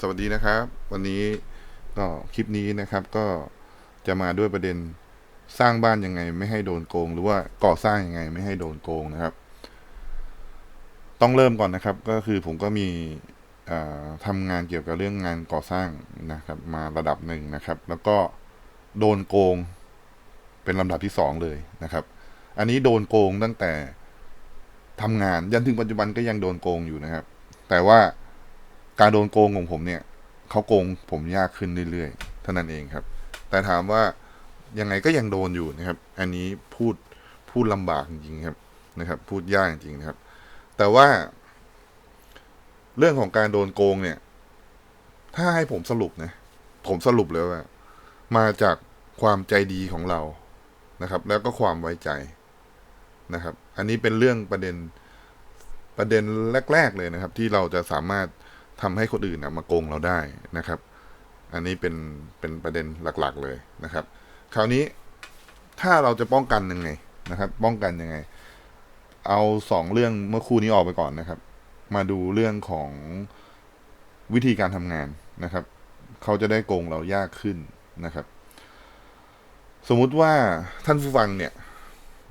สวัสดีนะครับ วันนี้ก็คลิปนี้นะครับ ก็จะมาด้วยประเด็นสร้างบ้านยังไง ไม่ให้โดนโกง หรือว่าก่อสร้างยังไง ไม่ให้โดนโกงนะครับ ต้องเริ่มก่อนนะครับ ก็คือผมก็มีอ่าทำงานเกี่ยวกับเรื่องงานก่อสร้างนะครับ มาระดับหนึ่งนะครับ แล้วก็โดนโกง เป็นลำดับที่สองเลยนะครับ อันนี้โดนโกงตั้งแต่ทำงานยันถึงปัจจุบันก็ยังโดนโกงอยู่นะครับ แต่ว่า การโดนโกงของผมเนี่ยเขาโกงผมยากขึ้นเรื่อยๆเท่านั้นเองครับ แต่ถามว่ายังไงก็ยังโดนอยู่นะครับ อันนี้พูดพูดลำบากจริงครับนะครับ พูดยากจริงนะครับ แต่ว่า เรื่องของการโดนโกงเนี่ย ถ้าให้ผมสรุปนะผมสรุปเลยว่า มาจากความใจดีของเรานะครับ แล้วก็ความไว้ใจนะครับ อันนี้เป็นเรื่องประเด็นประเด็นแรก ๆ เลยนะครับ ที่เราจะสามารถ ทำให้คนอื่นนะมาโกงเราได้นะครับ อันนี้เป็นเป็นประเด็นหลักๆเลยนะครับ คราวนี้ถ้าเราจะป้องกันยังไงนะครับ ป้องกันยังไง เอาสองเรื่องเมื่อคู่นี้ออกไปก่อนนะครับ มาดูเรื่องของวิธีการทำงานนะครับ เขาจะได้โกงเรายากขึ้นนะครับ สมมุติว่าท่านผู้ฟังเนี่ย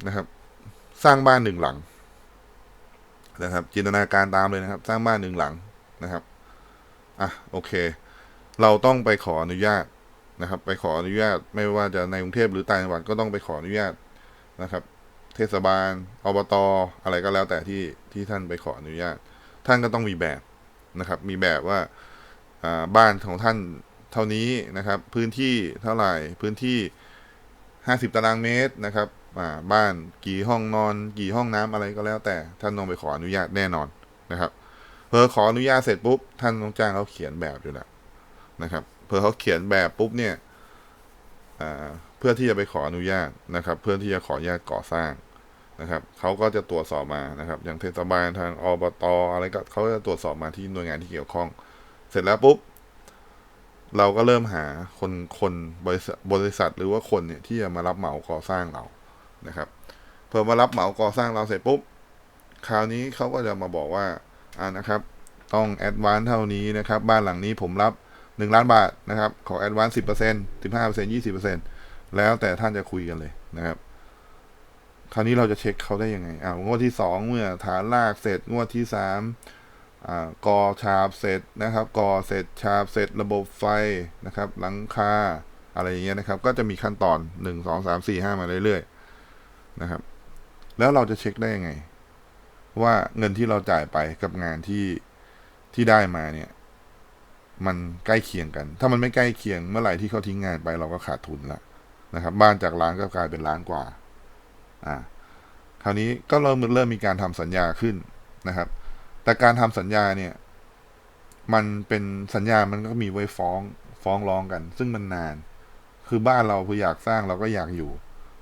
นะครับ สร้างบ้านหนึ่งหลังนะครับ จินตนาการตามเลยนะครับ สร้างบ้านหนึ่งหลังนะครับ อะโอเค เราต้องไปขออนุญาตนะครับ ไปขออนุญาตไม่ว่าจะในกรุงเทพหรือต่างจังหวัดก็ต้องไปขออนุญาตนะครับ เทศบาลอบตอะไรก็แล้วแต่ที่ที่ท่านไปขออนุญาต ท่านก็ต้องมีแบบนะครับ มีแบบว่าอ่าบ้านของท่านเท่านี้นะครับ พื้นที่เท่าไหร่พื้นที่ห้าสิบตารางเมตรนะครับอ่าบ้านกี่ห้องนอน กี่ห้องน้ำอะไรก็แล้วแต่ท่านต้องไปขออนุญาตแน่นอนนะครับ เพอขออนุญาตเสร็จปุ๊บท่านต้องจ้างเขาเขียนแบบอยู่แล้วนะครับเพอเขาเขียนแบบปุ๊บเนี่ยเพื่อที่จะไปขออนุญาตนะครับ เพื่อที่จะขออนุญาตก่อสร้างนะครับเขาก็จะตรวจสอบมานะครับ อย่างเทศบาลทางอบตอะไรก็เขาจะตรวจสอบมาที่หน่วยงานที่เกี่ยวข้อง เสร็จแล้วปุ๊บเราก็เริ่มหาคนคนบริษัทบริษัทหรือว่าคนเนี่ยที่จะมารับเหมาก่อสร้างเรานะครับพอมารับเหมาก่อสร้างเราเสร็จปุ๊บ คราวนี้เขาก็จะมาบอกว่า อ่านะครับ ต้องแอดวานเท่านี้นะครับ บ้านหลังนี้ผมรับหนึ่งล้านบาทนะครับ ขอแอดวานสิบเปอร์เซ็นต์สิบห้าเปอร์เซ็นต์ยี่สิบเปอร์เซ็นต์แล้วแต่ท่านจะคุยกันเลยนะครับคราวนี้เราจะเช็คเขาได้ยังไงอ่างวดที่สองเมื่อฐานลากเสร็จงวดที่สามอ่ากอฉาบเสร็จนะครับกอเสร็จฉาบเสร็จระบบไฟนะครับ หลังคาอะไรอย่างเงี้ยนะครับ ก็จะมีขั้นตอนหนึ่งสองสามสี่ห้ามาเรื่อยๆนะครับ แล้วเราจะเช็คได้ยังไง ว่าเงินที่เราจ่ายไปกับงานที่ที่ได้มาเนี่ย มันใกล้เคียงกัน ถ้ามันไม่ใกล้เคียงเมื่อไหร่ที่เขาทิ้งงานไปเราก็ขาดทุนละนะครับ บ้านจากล้านก็กลายเป็นล้านกว่า อ่า คราวนี้ก็เริ่มเริ่มมีการทำสัญญาขึ้นนะครับ แต่การทำสัญญาเนี่ย มันเป็นสัญญามันก็มีไว้ฟ้องฟ้องร้องกัน ซึ่งมันนาน คือบ้านเราพออยากสร้างเราก็อยากอยู่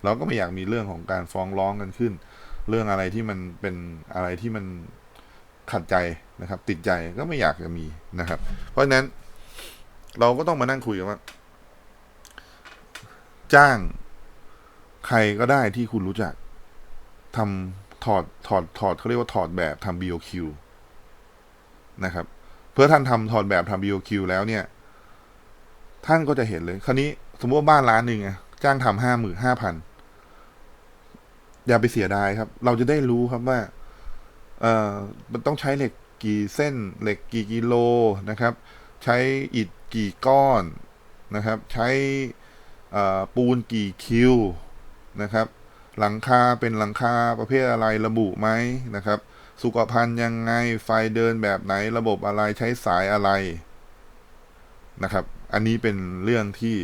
เราก็ไม่อยากมีเรื่องของการฟ้องร้องกันขึ้น เรื่องอะไรที่มันเป็นอะไรที่มันขัดใจนะครับ ติดใจก็ไม่อยากจะมีนะครับ เพราะฉะนั้นเราก็ต้องมานั่งคุยกันว่า จ้างใครก็ได้ที่คุณรู้จักทำถอดถอดถอดเขาเรียกว่าถอดแบบทำ BOQ นะครับ เพื่อท่านทำถอดแบบทำ BOQ แล้วเนี่ย ท่านก็จะเห็นเลย คราวนี้สมมติว่าบ้านล้านหนึ่งจ้างทำห้าหมื่นห้าพัน อย่าไปเสียดายครับ เราจะได้รู้ครับว่า เอ่อ มันต้องใช้เหล็กกี่เส้น เหล็กกี่กิโลนะครับ ใช้อิฐกี่ก้อนนะครับ ใช้ปูนกี่คิวนะครับ หลังคาเป็นหลังคาประเภทอะไรระบุไหมนะครับ สุขภัณฑ์ยังไง ไฟเดินแบบไหน ระบบอะไร ใช้สายอะไรนะครับ อันนี้เป็นเรื่องที่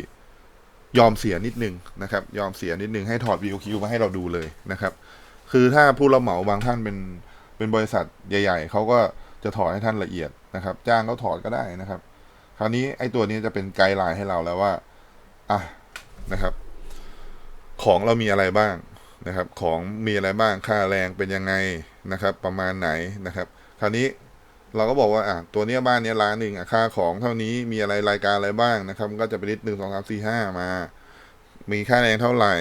ยอมเสียนิดนึงนะครับ ยอมเสียนิดนึงให้ถอด VOQ มาให้เราดูเลยนะครับ คือถ้าผู้รับเหมาบางท่านเป็นเป็นบริษัทใหญ่ ๆเขาก็จะถอดให้ท่านละเอียดนะครับ จ้างเขาถอดก็ได้นะครับ คราวนี้ไอ้ตัวนี้จะเป็นไกด์ไลน์ให้เราแล้วว่าอะนะครับ ของเรามีอะไรบ้างนะครับ ของมีอะไรบ้างค่าแรงเป็นยังไงนะครับ ประมาณไหนนะครับ คราวนี้ เราก็บอกว่าอะตัวเนี้ยบ้านเนี้ยล้านหนึ่งอะค่าของเท่านี้มีอะไรรายการอะไรบ้างนะครับ ก็จะเป็นลิสต์หนึ่งสองสามสี่ห้ามา มีค่าแรงเท่าไหร่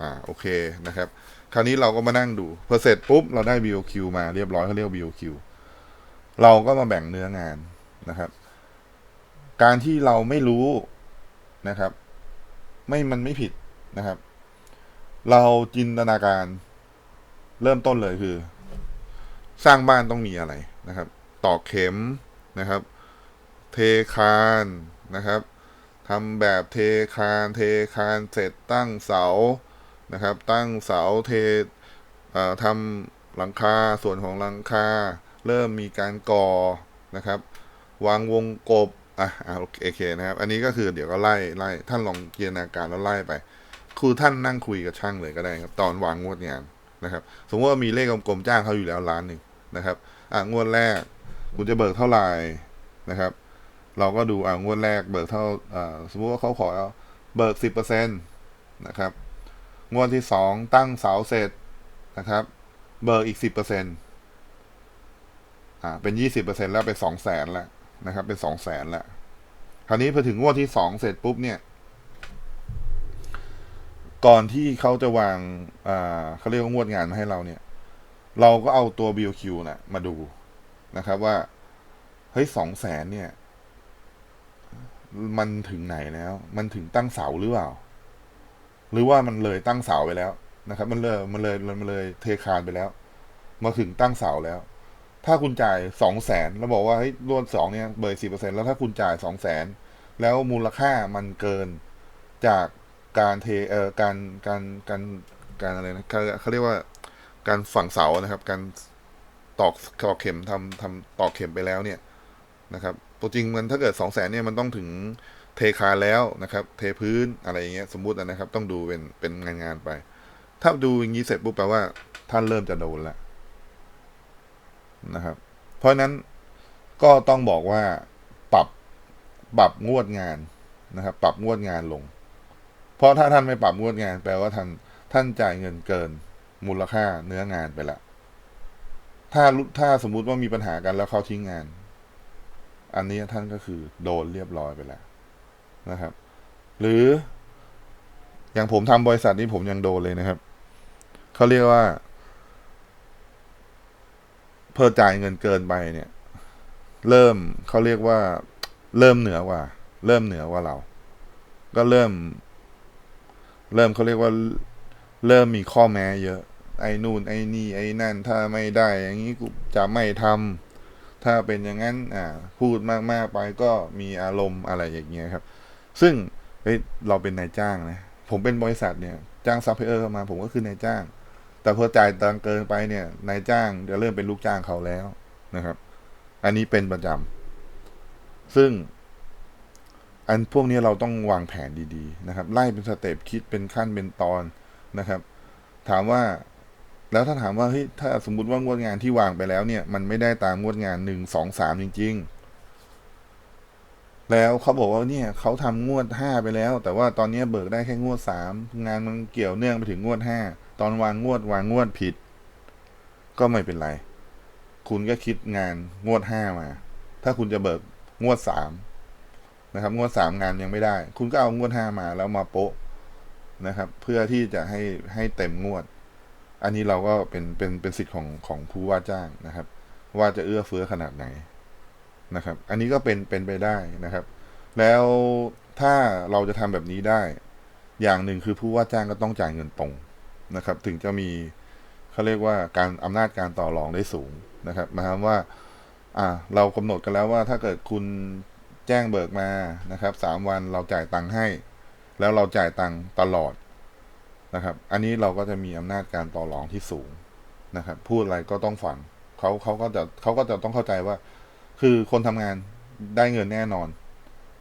อ่าโอเคนะครับ คราวนี้เราก็มานั่งดูพอเสร็จปุ๊บเราได้ BOQ มาเรียบร้อยเขาเรียก BOQ เราก็มาแบ่งเนื้องานนะครับ การที่เราไม่รู้นะครับ ไม่มันไม่ผิดนะครับ เราจินตนาการ เริ่มต้นเลยคือ สร้างบ้านต้องมีอะไรนะครับ ตอกเข็มนะครับ เทคานนะครับทำแบบเทคานเทคานเสร็จตั้งเสานะครับ ตั้งเสาเททำหลังคาส่วนของหลังคา เริ่มมีการก่อนะครับ วางวงกบอะโอเคนะครับ อันนี้ก็คือเดี๋ยวก็ไล่ไล่ท่านลองจินตนาการแล้วไล่ไปคือท่านนั่งคุยกับช่างเลยก็ได้ครับ ตอนวางงวดงานนะครับ สมมติว่ามีเลขกลมๆจ้างเขาอยู่แล้วล้านหนึ่งนะครับ อะงวดแรก คุณจะเบิกเท่าไหร่นะครับ เราก็ดูอ่างวดแรกเบิกเท่าสมมติว่าเขาขอเบิกสิบเปอร์เซ็นตนะครับ งวดที่สองตั้งเสาเสร็จนะครับ เบิกอีกสิบเปอร์เซ็นอ่าเป็นยี่สิบเปอร์เซ็นแล้วเป็นสองแสนแล้วนะครับ เป็นสองแสนแล้วคราวนี้พอถึงงวดที่สองเสร็จปุ๊บเนี่ย ก่อนที่เขาจะวางอ่าเขาเรียกว่างวดงานมาให้เราเนี่ย เราก็เอาตัว BOQ น่ะ มาดู นะครับว่า เฮ้ยสองแสนเนี่ย มันถึงไหนแล้ว มันถึงตั้งเสาหรือเปล่า หรือว่ามันเลยตั้งเสาไปแล้วนะครับ มันเลยมันเลยมันเลยเทคานไปแล้ว มาถึงตั้งเสาแล้ว ถ้าคุณจ่ายสองแสนแล้วบอกว่าเฮ้ยรวดสองเนี่ยเบอร์สี่เปอร์เซ็นแล้วถ้าคุณจ่ายสองแสนแล้วมูลค่ามันเกินจากการเทเอ่อการการการการอะไรนะเขาเขาเรียกว่าการฝังเสานะครับ การ ตอกตอกเข็มทำทำตอกเข็มไปแล้วเนี่ยนะครับตัวจริงมันถ้าเกิดสองแสนเนี่ยมันต้องถึงเทคานแล้วนะครับ เทพื้นอะไรอย่างเงี้ยสมมุตินะครับ ต้องดูเป็นเป็นงานงานไป ถ้าดูอย่างนี้เสร็จปุ๊บแปลว่า ท่านเริ่มจะโดนแล้วนะครับ เพราะฉะนั้นก็ต้องบอกว่าปรับปรับงวดงานนะครับ ปรับงวดงานลง เพราะถ้าท่านไม่ปรับงวดงาน แปลว่าท่านท่านจ่ายเงินเกินมูลค่าเนื้องานไปละ ถ้าถ้าสมมุติว่ามีปัญหากันแล้วเขาทิ้งงาน อันนี้ท่านก็คือโดนเรียบร้อยไปแล้วนะครับ หรือ อย่างผมทำบริษัทนี้ผมยังโดนเลยนะครับเขาเรียกว่า เพื่อจ่ายเงินเกินไปเนี่ย เริ่มเขาเรียกว่า เริ่มเหนือกว่า เริ่มเหนือกว่าเรา ก็เริ่ม เริ่มเขาเรียกว่า เริ่มมีข้อแม้เยอะ ไอ้นู่นไอ้นี่ไอ้นั่น ถ้าไม่ได้ อย่างนี้กูจะไม่ทำถ้าเป็นอย่างนั้นอ่าพูดมากๆไปก็มีอารมณ์อะไรอย่างเงี้ยครับ ซึ่งเฮ้ยเราเป็นนายจ้างนะผมเป็นบริษัทเนี่ยจ้างซัพพลายเออร์เข้ามา ผมก็คือนายจ้าง แต่พอจ่ายตังเกินไปเนี่ยนายจ้างจะเริ่มเป็นลูกจ้างเขาแล้วนะครับ อันนี้เป็นประจำซึ่ง อันพวกนี้เราต้องวางแผนดีๆนะครับ ไล่เป็นสเต็ปคิดเป็นขั้นเป็นตอนนะครับ ถามว่า แล้วถ้าถามว่าเฮ้ยถ้าสมมติว่างวดงานที่วางไปแล้วเนี่ย มันไม่ได้ตามงวดงานหนึ่งสองสามจริง ๆ แล้วเขาบอกว่าเนี่ยเขาทำงวดห้าไปแล้ว แต่ว่าตอนนี้เบิกได้แค่งวดสามงานมันเกี่ยวเนื่องไปถึงงวดห้าตอนวางงวดวางงวดผิด ก็ไม่เป็นไร คุณก็คิดงานงวดห้ามา ถ้าคุณจะเบิกงวดสามนะครับ งวดสามงานยังไม่ได้ คุณก็เอางวดห้ามาแล้วมาโปะนะครับ เพื่อที่จะให้ให้เต็มงวด อันนี้เราก็เป็นเป็นเป็นสิทธิ์ของของผู้ว่าจ้างนะครับ ว่าจะเอื้อเฟื้อขนาดไหนนะครับ อันนี้ก็เป็นเป็นไปได้นะครับ แล้วถ้าเราจะทำแบบนี้ได้ อย่างหนึ่งคือผู้ว่าจ้างก็ต้องจ่ายเงินตรงนะครับ ถึงจะมีเขาเรียกว่าการอำนาจการต่อรองได้สูงนะครับหมายความว่า อ่า เรากำหนดกันแล้วว่าถ้าเกิดคุณแจ้งเบิกมานะครับสามวันเราจ่ายตังค์ให้ แล้วเราจ่ายตังค์ตลอด นะครับ อันนี้เราก็จะมีอำนาจการต่อรองที่สูงนะครับ พูดอะไรก็ต้องฟังเขาเขาก็จะเขาก็จะต้องเข้าใจว่า คือคนทำงานได้เงินแน่นอน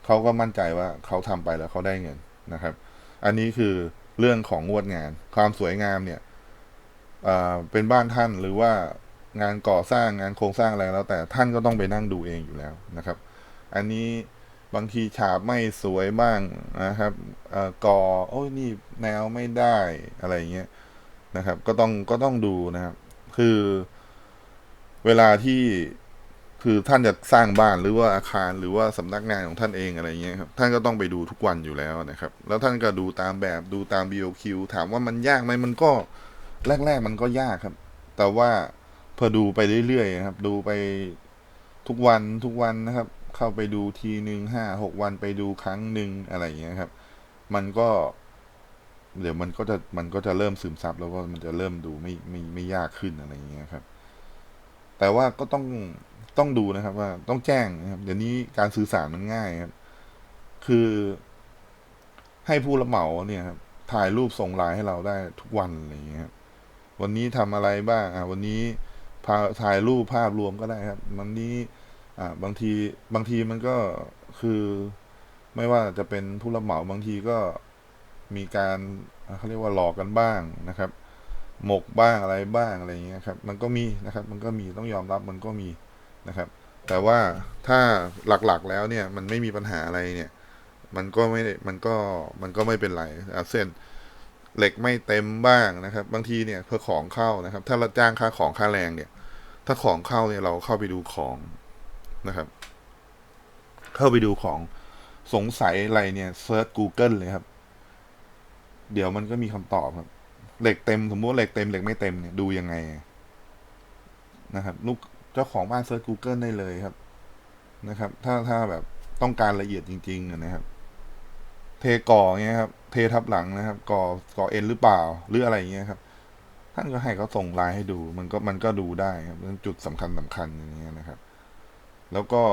เขาก็มั่นใจว่าเขาทำไปแล้วเขาได้เงินนะครับ อันนี้คือเรื่องของงวดงาน ความสวยงามเนี่ยอ่าเป็นบ้านท่านหรือว่างานก่อสร้างงานโครงสร้างอะไรแล้ว แต่ท่านก็ต้องไปนั่งดูเองอยู่แล้วนะครับ อันนี้ บางทีฉาบไม่สวยบ้างนะครับอ่อก่อโอ้ยนี่แนวไม่ได้อะไรเงี้ยนะครับ ก็ต้องก็ต้องดูนะครับ คือเวลาที่คือท่านจะสร้างบ้านหรือว่าอาคารหรือว่าสำนักงานของท่านเองอะไรเงี้ยครับท่านก็ต้องไปดูทุกวันอยู่แล้วนะครับ แล้วท่านก็ดูตามแบบดูตาม BOQ ถามว่ามันยากไหมมันก็แรก ๆ มันก็ยากครับ แต่ว่าพอดูไปเรื่อยๆนะครับ ดูไปทุกวันทุกวันนะครับ เข้าไปดูทีหนึ่งห้าหกวันไปดูครั้งหนึ่งอะไรอย่างเงี้ยครับ มันก็ เดี๋ยวมันก็จะมันก็จะเริ่มซึมซับแล้วก็มันจะเริ่มดูไม่ไม่ไม่ยากขึ้นอะไรอย่างเงี้ยครับ แต่ว่าก็ต้องต้องดูนะครับว่าต้องแจ้งนะครับ เดี๋ยวนี้การสื่อสารมันง่ายครับ คือให้ผู้รับเหมาเนี่ยครับถ่ายรูปส่งไลน์ให้เราได้ทุกวันอะไรอย่างเงี้ยครับวันนี้ทำอะไรบ้าง อะวันนี้พาถ่ายรูปภาพรวมก็ได้ครับ วันนี้ อ่าบางทีบางทีมันก็คือไม่ว่าจะเป็นผู้รับเหมาบางทีก็มีการเขาเรียกว่าหลอกกันบ้างนะครับ หมกบ้างอะไรบ้างอะไรอย่างเงี้ยครับ มันก็มีนะครับ มันก็มีต้องยอมรับมันก็มีนะครับ แต่ว่าถ้าหลักๆแล้วเนี่ยมันไม่มีปัญหาอะไรเนี่ย มันก็ไม่ได้มันก็มันก็ไม่เป็นไรอะเส้นเหล็กไม่เต็มบ้างนะครับ บางทีเนี่ยเพื่อของเข้านะครับ ถ้าเราจ้างค่าของค่าแรงเนี่ย ถ้าของเข้าเนี่ยเราเข้าไปดูของ นะครับ เข้าไปดูของสงสัยอะไรเนี่ยเซิร์ช Google เลยครับ เดี๋ยวมันก็มีคำตอบครับ เหล็กเต็มสมมติว่าเหล็กเต็มเหล็กไม่เต็มเนี่ยดูยังไงนะครับลูกเจ้าของบ้านเซิร์ช Google ได้เลยครับ นะครับ ถ้าถ้าแบบต้องการละเอียดจริง ๆ นะครับ เทก่อเงี้ยครับ เททับหลังนะครับ ก่อก่อเอ็นหรือเปล่า หรืออะไรเงี้ยครับ ท่านก็ให้เขาส่งไลน์ให้ดู มันก็มันก็ดูได้ครับเรื่องจุดสำคัญสำคัญอย่างเงี้ยนะครับ แล้วก็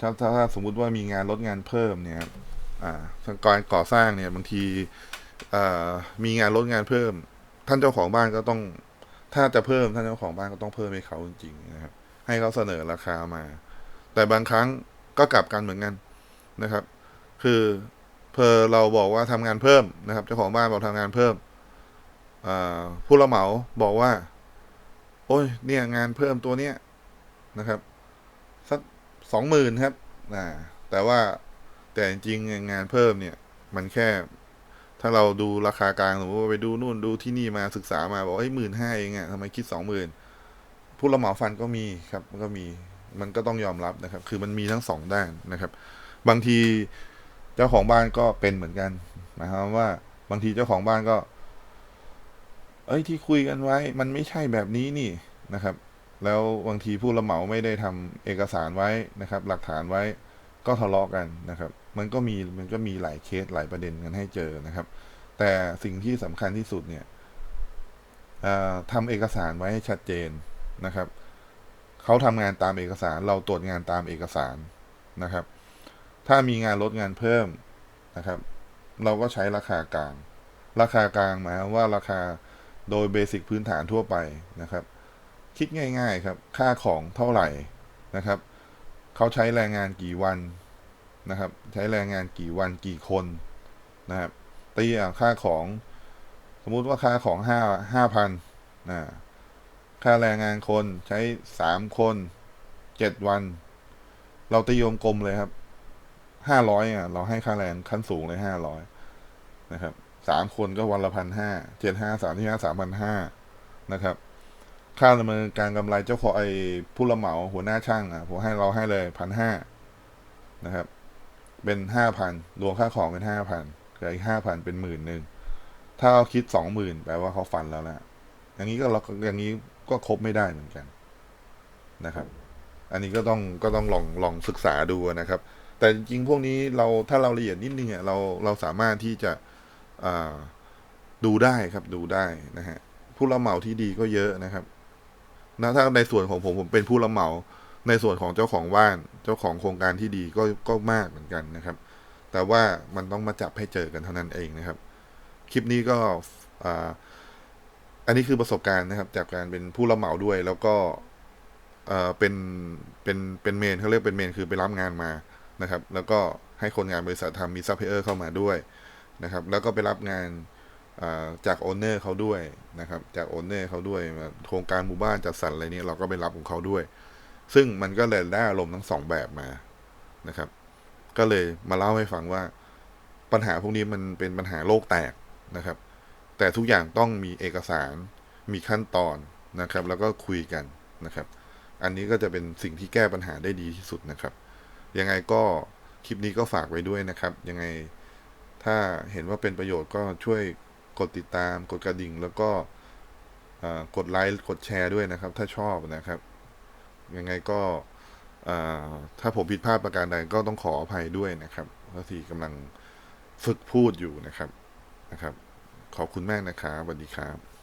ถ้าถ้าถ้าสมมุติว่ามีงานลดงานเพิ่มเนี่ยครับอ่าการก่อสร้างเนี่ยบางทีอ่อมีงานลดงานเพิ่ม ท่านเจ้าของบ้านก็ต้อง ถ้าจะเพิ่มท่านเจ้าของบ้านก็ต้องเพิ่มให้เขาจริงๆนะครับ ให้เขาเสนอราคามา แต่บางครั้งก็กลับกันเหมือนกันนะครับ คือเพอเราบอกว่าทำงานเพิ่มนะครับเจ้าของบ้านบอกทำงานเพิ่มผู้รับเหมาบอกว่า โอ้ยเนี่ยงานเพิ่มตัวเนี้ยนะครับ สองหมื่นครับอ่าแต่ว่าแต่จริงงานเพิ่มเนี่ย มันแค่ ถ้าเราดูราคากลางสมมติว่าไปดูนู่นดูที่นี่มาศึกษามาบอกเฮ้ยหมื่นห้าเองอะทำไมคิดสองหมื่นผู้รับเหมาฟันก็มีครับ มันก็มีมันก็ต้องยอมรับนะครับ คือมันมีทั้งสองด้านนะครับ บางทีเจ้าของบ้านก็เป็นเหมือนกันหมายความว่า บางทีเจ้าของบ้านก็ เอ้ยที่คุยกันไว้ มันไม่ใช่แบบนี้นี่นะครับ แล้วบางทีผู้รับเหมาไม่ได้ทำเอกสารไว้นะครับ หลักฐานไว้ก็ทะเลาะกันนะครับ มันก็มีมันก็มีหลายเคสหลายประเด็นกันให้เจอนะครับ แต่สิ่งที่สำคัญที่สุดเนี่ยอ่าทำเอกสารไว้ให้ชัดเจนนะครับเขาทำงานตามเอกสาร เราตรวจงานตามเอกสารนะครับ ถ้ามีงานลดงานเพิ่มนะครับ เราก็ใช้ราคากลาง ราคากลางหมายความว่าราคาโดยเบสิกพื้นฐานทั่วไปนะครับ คิดง่ายๆครับ ค่าของเท่าไหร่นะครับ เขาใช้แรงงานกี่วันนะครับ ใช้แรงงานกี่วันกี่คนนะครับ ตีอะค่าของ สมมุติว่าค่าของห้าห้าพันนะค่าแรงงานคนใช้สามคนเจ็ดวัน เราตีโยมกลมเลยครับห้าร้อยอะ เราให้ค่าแรงขั้นสูงเลยห้าร้อยนะครับสามคนก็วันละพันห้าเจ็ดห้าสามที่ห้าสามพันห้านะครับ ค่าดำเนินการกำไรเจ้าของไอ้ผู้รับเหมาหัวหน้าช่างอะผมให้เราให้เลยพันห้านะครับ เป็นห้าพันรวมค่าของเป็นห้าพันเหลืออีกห้าพันเป็นหมื่นหนึ่งถ้าเราคิดสองหมื่นแปลว่าเขาฟันแล้วนะอย่างนี้ก็เราอย่างนี้ก็ครบไม่ได้เหมือนกันนะครับ อันนี้ก็ต้องก็ต้องลองลองศึกษาดูนะครับ แต่จริงๆพวกนี้เราถ้าเราละเอียดนิดนึงอะเราเราสามารถที่จะดูได้ครับดูได้นะฮะผู้รับเหมาที่ดีก็เยอะนะครับ นะถ้าในส่วนของผมผมเป็นผู้รับเหมา ในส่วนของเจ้าของบ้าน เจ้าของโครงการที่ดีก็ก็มากเหมือนกันนะครับ แต่ว่ามันต้องมาจับให้เจอกันเท่านั้นเองนะครับ คลิปนี้ก็อ,าอันนี้คือประสบการณ์นะครับ จากการเป็นผู้รับเหมาด้วย แล้วก็เเป็นเป็นเป็นเมนเขาเรียกเป็นเมนคือไปรับงานมานะครับ แล้วก็ให้คนงานบริษัททำมีซัพพลายเออร์เข้ามาด้วยนะครับ แล้วก็ไปรับงาน จากโอนเนอร์เขาด้วยนะครับ จากโอนเนอร์เขาด้วยโครงการหมู่บ้านจัดสรรอะไรนี่ยเราก็ไปรับของเขาด้วย ซึ่งมันก็เลยได้อารมณ์ทั้งสองแบบมานะครับ ก็เลยมาเล่าให้ฟังว่าปัญหาพวกนี้มันเป็นปัญหาโลกแตกนะครับ แต่ทุกอย่างต้องมีเอกสารมีขั้นตอนนะครับ แล้วก็คุยกันนะครับ อันนี้ก็จะเป็นสิ่งที่แก้ปัญหาได้ดีที่สุดนะครับ ยังไงก็คลิปนี้ก็ฝากไว้ด้วยนะครับ ยังไงถ้าเห็นว่าเป็นประโยชน์ก็ช่วย กดติดตาม กดกระดิ่ง แล้วก็กดไลค์ กดแชร์ด้วยนะครับ ถ้าชอบนะครับ ยังไงก็ถ้าผมผิดพลาดประการใดก็ต้องขออภัยด้วยนะครับเพราะที่กำลังฝึกพูดอยู่นะครับ นะครับ ขอบคุณมากนะครับสวัสดีครับ